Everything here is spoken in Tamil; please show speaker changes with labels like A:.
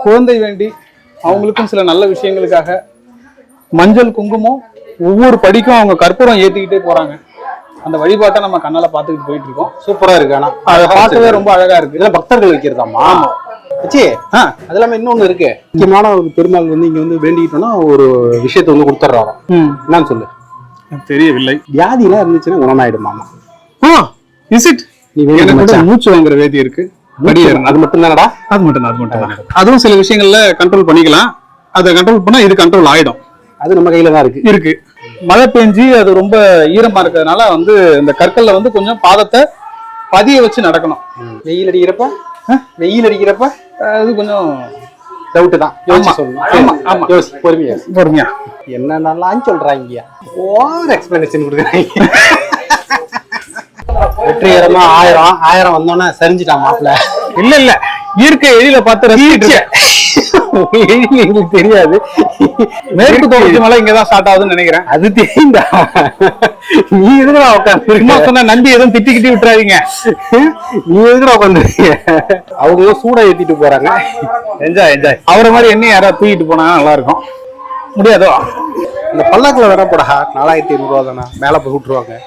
A: குழந்தை வேண்டி அவங்களுக்கும் சில நல்ல விஷயங்களுக்காக மஞ்சள் குங்குமம் ஒவ்வொரு படிக்கும் அவங்க கற்பூரம் ஏத்திக்கிட்டே போறாங்க. அந்த வழிபாட்டை நம்ம கண்ணால பாத்துக்கிட்டு போயிட்டு இருக்கோம்.
B: சூப்பரா இருக்கு. ஆனா
A: அதை பார்க்கவே ரொம்ப அழகா இருக்கு.
B: இதெல்லாம் பக்தர்கள் வைக்கிறதாமா வச்சி
A: ஆ,
B: அது இல்லாம இன்னொன்னு இருக்கு. முக்கியமான ஒரு பெருமாள் வந்து இங்க வந்து வேண்டிக்கிட்டோம்னா ஒரு விஷயத்தை வந்து கொடுத்துட்றாராம்.
A: ம்,
B: என்னன்னு சொல்லு.
A: தெரியவில்லை.
B: வியாதிலாம் இருந்துச்சுன்னா குணமாயிடுமாமா
A: ஓ இஸ் இட். மூச்சு வாங்குற வேதி இருக்கு. ஏறணும்.
B: அது மட்டும் தானடா
A: அது மட்டும் தான் அது மட்டும் தான். அதுவும் சில விஷயங்கள்ல கண்ட்ரோல் பண்ணிக்கலாம். அதை கண்ட்ரோல் பண்ணா இது கண்ட்ரோல் ஆயிடும்.
B: அது நம்ம கையில தான் இருக்கு.
A: இருக்கு. மழை பெஞ்சு அது ரொம்ப ஈரமா இருக்கிறதுனால வந்து இந்த கற்கல்ல வந்து கொஞ்சம் பாதத்தை பதிய வச்சு நடக்கணும்.
B: வெயில் அடிக்கிறப்ப? வெயில் அடிக்கிறப்ப?
A: அது கொஞ்சம்
B: டவுட் தான். யோசிச்சு. சொல்லணும்.
A: ஆமா.
B: யோசி பொறுமையா.
A: பொறுமையா.
B: என்னென்னலாம் சொல்றாங்க? ஓவர் எக்ஸ்பிளனேஷன் கொடுக்குறாங்க. வெற்றிகரமா ஆயிரம் ஆயிரம் வந்தோன்னே சரிஞ்சிட்டான் மாப்பிள்ள.
A: இல்ல இல்ல. இயற்கை எழில பார்த்து ரசிச்சிட்டு.
B: எங்களுக்கு தெரியாது.
A: மேற்கு தொடர்ச்சி மலை இங்கதான் ஸ்டார்ட் ஆகுதுன்னு நினைக்கிறேன்.
B: அது தெரியும்டா. நீ எதுக்குடா உட்காந்து
A: சும்மா சொன்னா நம்பி எதுவும் திட்டி கிட்டி விட்டுறாதீங்க.
B: நீ எதுக்குடா உட்காந்து அவங்க சூடா ஏத்திட்டு போறாங்க.
A: என்ஜாய் என்ஜாய் அவரை மாதிரி என்ன யாராவது தூக்கிட்டு போனா நல்லா இருக்கும். முடியாதோ?
B: இந்த பல்லாக்குல வேணா போடா. நாலாயிரத்தி ஐநூறு ரூபா தானே மேல போய் விட்டுருவாங்க.